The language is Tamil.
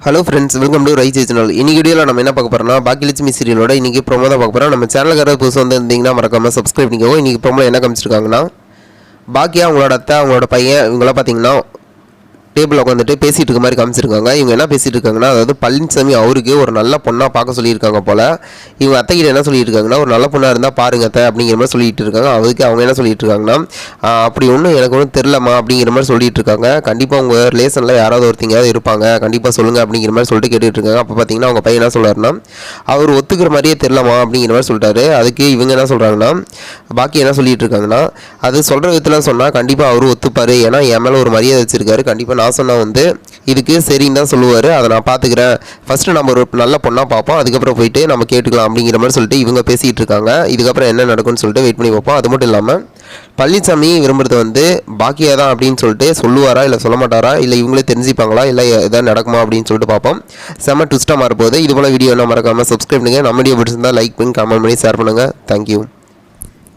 Hello friends welcome to rice channel இன்னைக்கு வீடியோவில் நம்ம என்ன பார்க்க போறோம்னா பாக்கியலட்சுமி சீரியலோட இன்னைக்கு ப்ரோமோ தான் பார்க்க போகிறோம் நம்ம சேனலுக்கு புதுசு வந்து இருந்தீங்கன்னா மறக்காம சப்ஸ்கிரைப் பண்ணிக்கோ இன்னைக்கு ப்ரோமோ என்ன காமிச்சிருக்காங்கன்னா பாக்கியா அவங்களோட அத்தை அவங்களோட பையன் இவங்களாம் பார்த்தீங்கன்னா டேபிளில் உட்காந்துட்டு பேசிகிட்டு இருக்க மாதிரி காமிச்சிருக்காங்க. இவங்க என்ன பேசிகிட்டு இருக்காங்கன்னா அதாவது பழனிசாமி அவருக்கு ஒரு நல்ல பொண்ணாக பார்க்க சொல்லியிருக்காங்க போல். இவங்க அத்தைக்கிட்ட என்ன சொல்லியிருக்காங்கன்னா ஒரு நல்ல பொண்ணாக இருந்தால் பாருங்க அத்தை அப்படிங்கிற மாதிரி சொல்லிட்டு இருக்காங்க. அதுக்கு அவங்க என்ன சொல்லிட்டு இருக்காங்கன்னா அப்படி ஒன்றும் எனக்கு ஒன்றும் தெரிலம்மா அப்படிங்கிற மாதிரி சொல்லிட்டு இருக்காங்க. கண்டிப்பாக உங்கள் ரிலேஷனில் யாராவது ஒருத்தங்க இருப்பாங்க. கண்டிப்பாக சொல்லுங்கள் அப்படிங்கிற மாதிரி சொல்லிட்டு கேட்டுட்டு இருக்காங்க. அப்போ பார்த்தீங்கன்னா அவங்க பையன் என்ன சொல்கிறாருன்னா அவர் ஒத்துக்கிற மாதிரியே தெரிலமா அப்படிங்கிற மாதிரி சொல்லிட்டாரு. அதுக்கு இவங்க என்ன சொல்கிறாங்கன்னா பாக்கி என்ன சொல்லிட்டு இருக்காங்கன்னா அது சொல்கிற விதத்தில் சொன்னால் கண்டிப்பாக அவரும் ஒத்துப்பார். ஏன்னா என் மேலே ஒரு மரியாதை வச்சிருக்காரு. கண்டிப்பாக நான் சொன்னால் வந்து இதுக்கு சரின்னு தான் சொல்லுவார். அதை நான் பார்த்துக்கிறேன் ஃபஸ்ட்டு நம்ம ஒரு நல்ல பொண்ணாக பார்ப்போம் அதுக்கப்புறம் போயிட்டு நம்ம கேட்டுக்கலாம் அப்படிங்கிற மாதிரி சொல்லிட்டு இவங்க பேசிகிட்டு இருக்காங்க. இதுக்கப்புறம் என்ன நடக்கும்னு சொல்லிட்டு வெயிட் பண்ணி பார்ப்போம் அது மட்டும் இல்லாமல் பழனிசாமி விரும்புறது வந்து பாக்கியா தான் அப்படின்னு சொல்லிட்டு சொல்லுவாரா இல்லை சொல்ல மாட்டாரா? இல்லை இவங்களே தெரிஞ்சுப்பாங்களா? இல்லை எதாவது நடக்குமா? அப்படின்னு சொல்லிட்டு பார்ப்போம் செம்ம ட்விஸ்ட்டாக மாறப்போகுது. இது போல் வீடியோ என்ன மறக்காமல் சப்ஸ்கிரைப் பண்ணுங்கள் நம்ம வீடியோ பிடிச்சிருந்தா லைக் பண்ணி கமெண்ட் பண்ணி ஷேர் பண்ணுங்கள் தேங்க்யூ